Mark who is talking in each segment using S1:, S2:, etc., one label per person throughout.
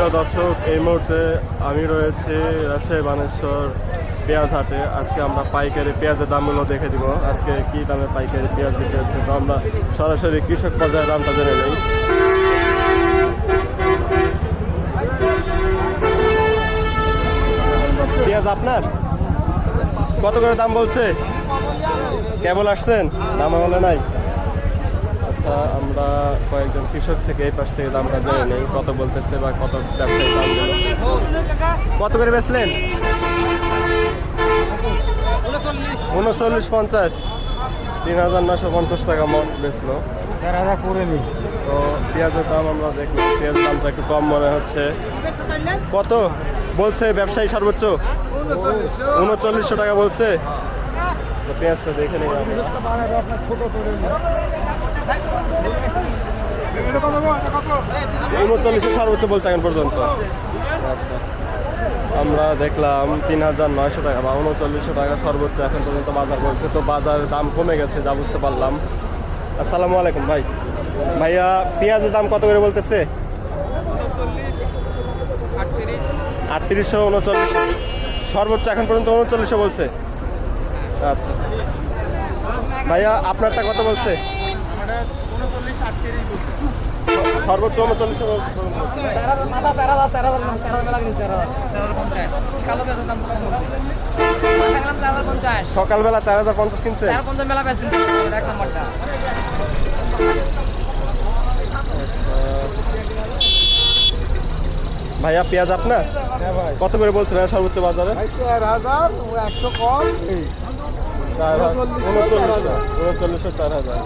S1: প্রিয় দর্শক, এই মুহূর্তে আমি রয়েছি রাজশাহী বানেশ্বর পেঁয়াজ হাটে। আজকে আমরা পাইকারি পেঁয়াজের দামগুলো দেখে দিব। আজকে কি দামে পাইকারি পেঁয়াজ বিক্রি হচ্ছে তো আমরা সরাসরি কৃষক পর্যায়ে দামটা জেনে নিই। পেঁয়াজ আপনার? কত করে দাম বলছে? কেবল আসছেন? দাম বলে নাই। আচ্ছা আমরা কয়েকজন কৃষক থেকে এই পাশ থেকে দামটা জেনে নেই, কত বলতেছে বা কত ব্যবসায়ী দাম কত করে বেচলেন? উনচল্লিশ পঞ্চাশ। তিন হাজার নশো পঞ্চাশ টাকা মন বেচলো। তো পেঁয়াজের দাম আমরা দেখলাম পেঁয়াজের দামটা একটু কম মনে হচ্ছে। কত বলছে ব্যবসায়ী সর্বোচ্চ? উনচল্লিশশো টাকা বলছে। তো পেঁয়াজটা দেখে নিই আমরা। উনচল্লিশশো সর্বোচ্চ বলছে এখন পর্যন্ত। আচ্ছা। আমরা দেখলাম তিন হাজার নয়শো টাকা বা উনচল্লিশশো টাকা সর্বোচ্চ এখন পর্যন্ত বাজার বলছে। তো বাজারের দাম কমে গেছে, যা বুঝতে পারলাম। আসসালামু আলাইকুম ভাই। ভাইয়া, পেঁয়াজের দাম কত করে বলতেছে? আটত্রিশশো উনচল্লিশ সর্বোচ্চ এখন পর্যন্ত উনচল্লিশশো বলছে। আচ্ছা। ভাইয়া, আপনারটা কত বলছে? সর্বোচ্চ
S2: মাথা হাজার হাজার হাজার হাজার হাজার পঞ্চাশ কালো পেঁয়াজের দাম পঞ্চাশ
S1: সকালবেলা চার হাজার পঞ্চাশ কিনছে।
S2: তেরো পঞ্চাশ মেলা পেঁয়াজ এক নম্বরটা
S1: ভাইয়া পেঁয়াজ আপনার?
S3: হ্যাঁ ভাই।
S1: কত করে বলছে ভাইয়া সর্বোচ্চ বাজারে?
S3: চার হাজার একশো কম।
S1: চার
S3: উনচল্লিশশো,
S1: উনচল্লিশশো চার হাজার।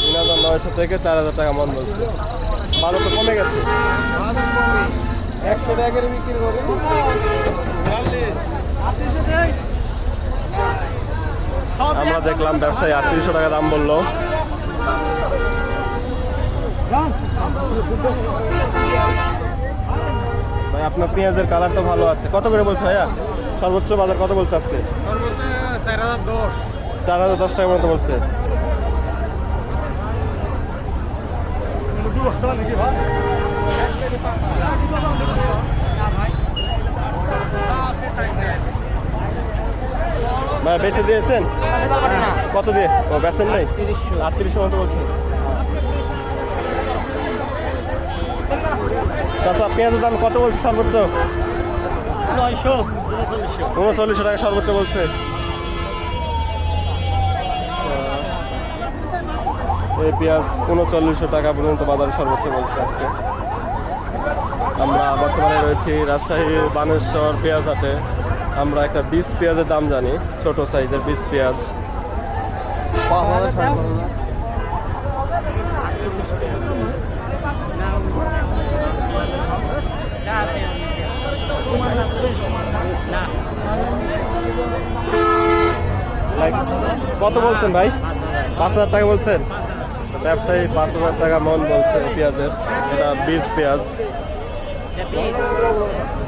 S1: তিন হাজার নয়শো থেকে চার হাজার টাকা মন বলছে। বাজার তো কমে গেছে।
S3: একশো টাকা করে বিক্রি করে
S1: আমরা দেখলাম ব্যবসায়ী আটত্রিশশো টাকা দাম বলল। ভাই আপনার পেঁয়াজের কালার তো ভালো আছে। কত করে বলছে ভাইয়া? সর্বোচ্চ বাজার কত বলছে আজকে?
S2: চার হাজার দশ।
S1: টাকা মতো বলছে। ভাই বেঁচে দিয়েছেন? কত দিয়ে? ও বেচেন নাই? আটত্রিশশো মতো বলছে। চাষা পেঁয়াজের দাম কত বলছে সর্বোচ্চ? উনচল্লিশশো টাকা সর্বোচ্চ বলছে। এই পেঁয়াজ উনচল্লিশশো টাকা পর্যন্ত বাজারে সর্বোচ্চ বলছে আজকে। আমরা বর্তমানে রয়েছি রাজশাহীর বানেশ্বর পেঁয়াজ হাটে আমরা একটা বিশ পেঁয়াজের দাম জানি, ছোট সাইজের বিশ পেঁয়াজ। কত বলছেন ভাই? পাঁচ হাজার টাকা বলছেন? ব্যবসায়ী পাঁচ হাজার টাকা মন বলছে পেঁয়াজের। এটা বীজ পেঁয়াজ।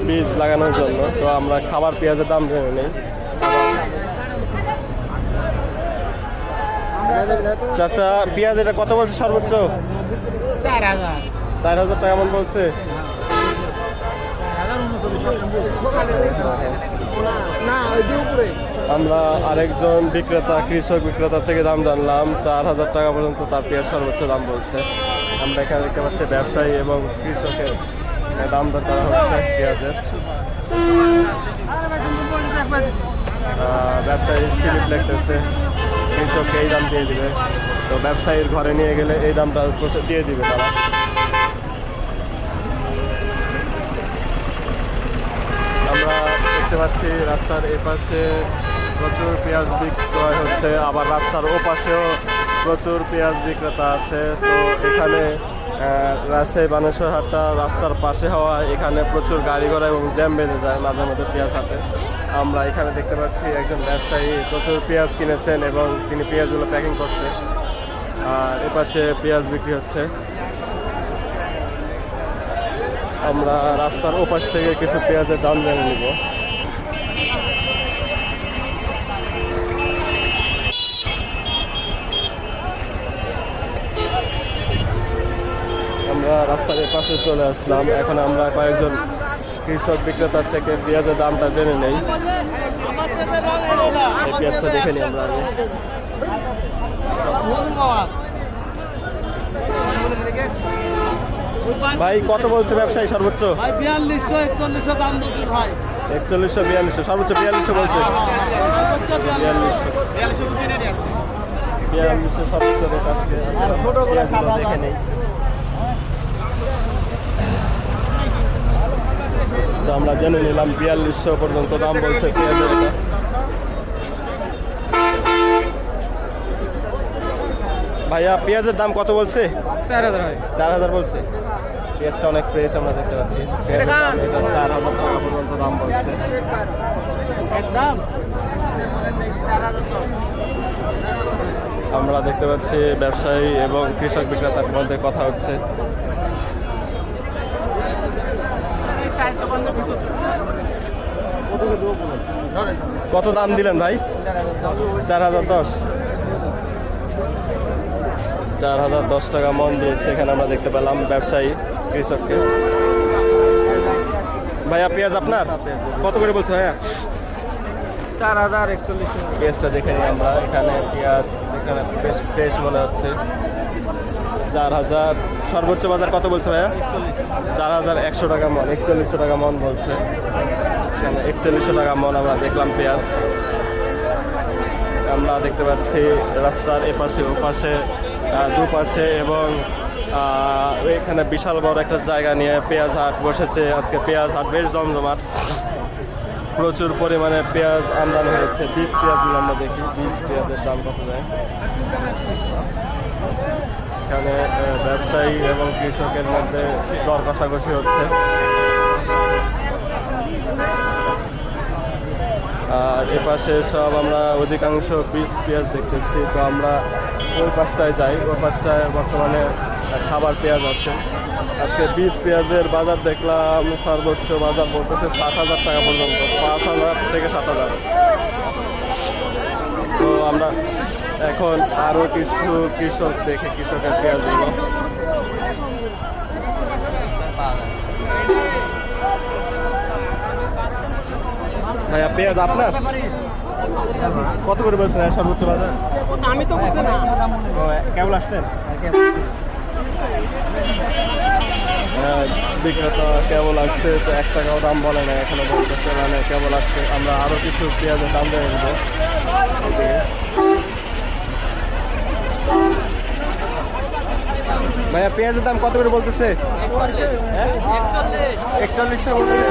S1: বীজ লাগানোর জন্য। তো আমরা খাবার পেঁয়াজের দাম জেনে নেই। চাচা, পেঁয়াজ এটা কত বলছে সর্বোচ্চ?
S2: চার হাজার
S1: টাকা মন বলছে।
S3: না উপরে।
S1: আমরা আরেকজন বিক্রেতা, কৃষক বিক্রেতা থেকে দাম জানলাম। চার হাজার টাকা পর্যন্ত তার পেঁয়াজ সর্বোচ্চ দাম বলছে। আমরা এখানে দেখতে পাচ্ছি ব্যবসায়ী এবং কৃষকের দাম দর করা হচ্ছে পেঁয়াজের। ব্যবসায়ী স্লিপ লেখতেছে কৃষককে এই দাম দিয়ে দিবে। তো ব্যবসায়ীর ঘরে নিয়ে গেলে এই দামটা দিয়ে দিবে তারা। আমরা দেখতে পাচ্ছি রাস্তার এপাশে প্রচুর পেঁয়াজ বিক্রয় হচ্ছে, আবার রাস্তার ওপাশেও প্রচুর পেঁয়াজ বিক্রেতা আছে। তো এখানে রাজশাহী বানেশ্বর হাটটা রাস্তার পাশে হওয়া এখানে প্রচুর গাড়ি ঘোড়া এবং জ্যাম বেঁধে যায় মাঝে মধ্যে পেঁয়াজ হাটে আমরা এখানে দেখতে পাচ্ছি একজন ব্যবসায়ী প্রচুর পেঁয়াজ কিনেছেন এবং তিনি পেঁয়াজগুলো প্যাকিং করছে। আর এপাশে পেঁয়াজ বিক্রি হচ্ছে। আমরা রাস্তার ওপাশ থেকে কিছু পেঁয়াজের দাম জেনে নিব। আমরা রাস্তার পাশে চলে আসলাম। এখন আমরা কয়েকজন কৃষক বিক্রেতার থেকে পেঁয়াজের দামটা জেনে নেই। এই পেঁয়াজটা দেখে নিই আমরা আগে। ভাই কত বলছে ব্যবসায়ী সর্বোচ্চ?
S4: বিয়াল্লিশশো একচল্লিশশো দাম ভাই।
S1: একচল্লিশশো বিয়াল্লিশশো সর্বোচ্চ বিয়াল্লিশশো বলছে। বিয়াল্লিশশো। বিয়াল্লিশশো সর্বোচ্চ রেট আজকে। দেখে নেই। তো আমরা জেনে নিলাম বিয়াল্লিশশো পর্যন্ত দাম বলছে পেঁয়াজের এটা ভাইয়া পেঁয়াজের দাম কত বলছে?
S2: চার হাজার
S1: চার হাজার বলছে। পেঁয়াজটা অনেক ফ্রেশ আমরা দেখতে পাচ্ছি। পেঁয়াজের দাম এটা চার হাজার টাকা পর্যন্ত দাম বলছে। আমরা দেখতে পাচ্ছি ব্যবসায়ী এবং কৃষক বিক্রেতার মধ্যে কথা হচ্ছে। কত দাম দিলেন ভাই? চার হাজার দশ। চার হাজার দশ টাকা মন দিয়েছে এখানে আমরা দেখতে পেলাম ব্যবসায়ী কৃষককে। ভাইয়া পেঁয়াজ আপনার? কত করে বলছে ভাইয়া?
S3: চার হাজার একচল্লিশ
S1: পেঁয়াজটা দেখে নিই আমরা। এখানে পেঁয়াজ এখানে বেশ ফ্রেশ মনে হচ্ছে। চার হাজার সর্বোচ্চ বাজার কত বলছে ভাইয়া? চার হাজার একশো টাকা মন, একচল্লিশশো টাকা মন বলছে। একচল্লিশশো টাকা মন আমরা দেখলাম পেঁয়াজ। আমরা দেখতে পাচ্ছি রাস্তার এপাশে, ওপাশে দুপাশে এবং এখানে বিশাল বড় একটা জায়গা নিয়ে পেঁয়াজ হাট বসেছে। আজকে পেঁয়াজ হাট বেশ জমজমাট প্রচুর পরিমাণে পেঁয়াজ আমদানি হয়েছে। বীজ পেঁয়াজগুলো আমরা দেখি। বীজ পেঁয়াজের দাম কত যায় এখানে ব্যবসায়ী এবং কৃষকের মধ্যে দর কষাকষি হচ্ছে। আর এ পাশে সব আমরা অধিকাংশ বীজ পেঁয়াজ দেখতেছি, তো আমরা ওই পাশটায় যাই। ওই পাশটায় বর্তমানে খাবার পেঁয়াজ আছে। আজকে বীজ পেঁয়াজের বাজার দেখলাম, সর্বোচ্চ বাজার বলতেছে সাত হাজার টাকা পর্যন্ত, পাঁচ হাজার থেকে সাত হাজার। তো আমরা এখন আরও কিছু কৃষক দেখে কৃষকের পেঁয়াজগুলো ভাইয়া পেঁয়াজ আপনার? কত করে বলছেন সর্বোচ্চ বাজার?
S4: আমি তো বুঝছি না।
S1: ও, কেবল আসছেন? হ্যাঁ, বিক্রেতা কেবল আসছে তো এক টাকাও দাম বলে না এখনও বলতেছে মানে কেবল আসছে। আমরা আরও কিছু পেঁয়াজের দাম দিয়ে দেবো। ভাইয়া, পেঁয়াজের দাম কত করে বলতেছে? বলতেছে।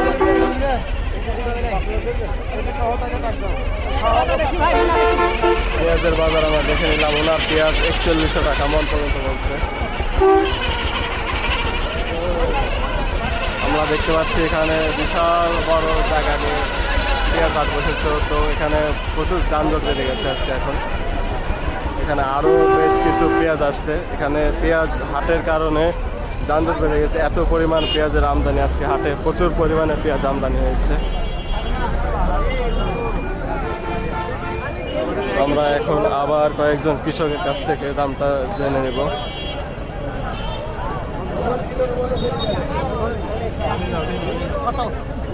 S1: পেঁয়াজের বাজার আমরা দেখে নিলাম, ওনার পেঁয়াজ একচল্লিশশো টাকা, মন পর্যন্ত বলছে। আমরা দেখতে পাচ্ছি এখানে বিশাল বড় জায়গা নিয়ে পেঁয়াজ হাট বসেছে তো এখানে প্রচুর যানজট বেড়ে গেছে আজকে এখন। এখানে আরও বেশ কিছু পেঁয়াজ আসছে। এখানে পেঁয়াজ হাটের কারণে যানজট বেড়ে গেছে। এত পরিমাণ পেঁয়াজের আমদানি আজকে হাটে। প্রচুর পরিমাণে পেঁয়াজ আমদানি হয়েছে। আমরা এখন আবার কয়েকজন কৃষকের কাছ থেকে দামটা জেনে নেব।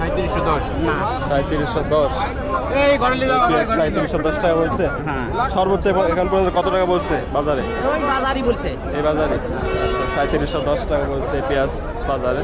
S3: সাঁত্রিশশো দশ।
S1: সাঁত্রিশশো দশ। টাকা বলছে। সর্বোচ্চ এখন পর্যন্ত কত টাকা বলছে বাজারে?
S2: বলছে।
S1: এই বাজারে। আচ্ছা সাঁত্রিশশো দশ টাকা বলছে পেঁয়াজ বাজারে।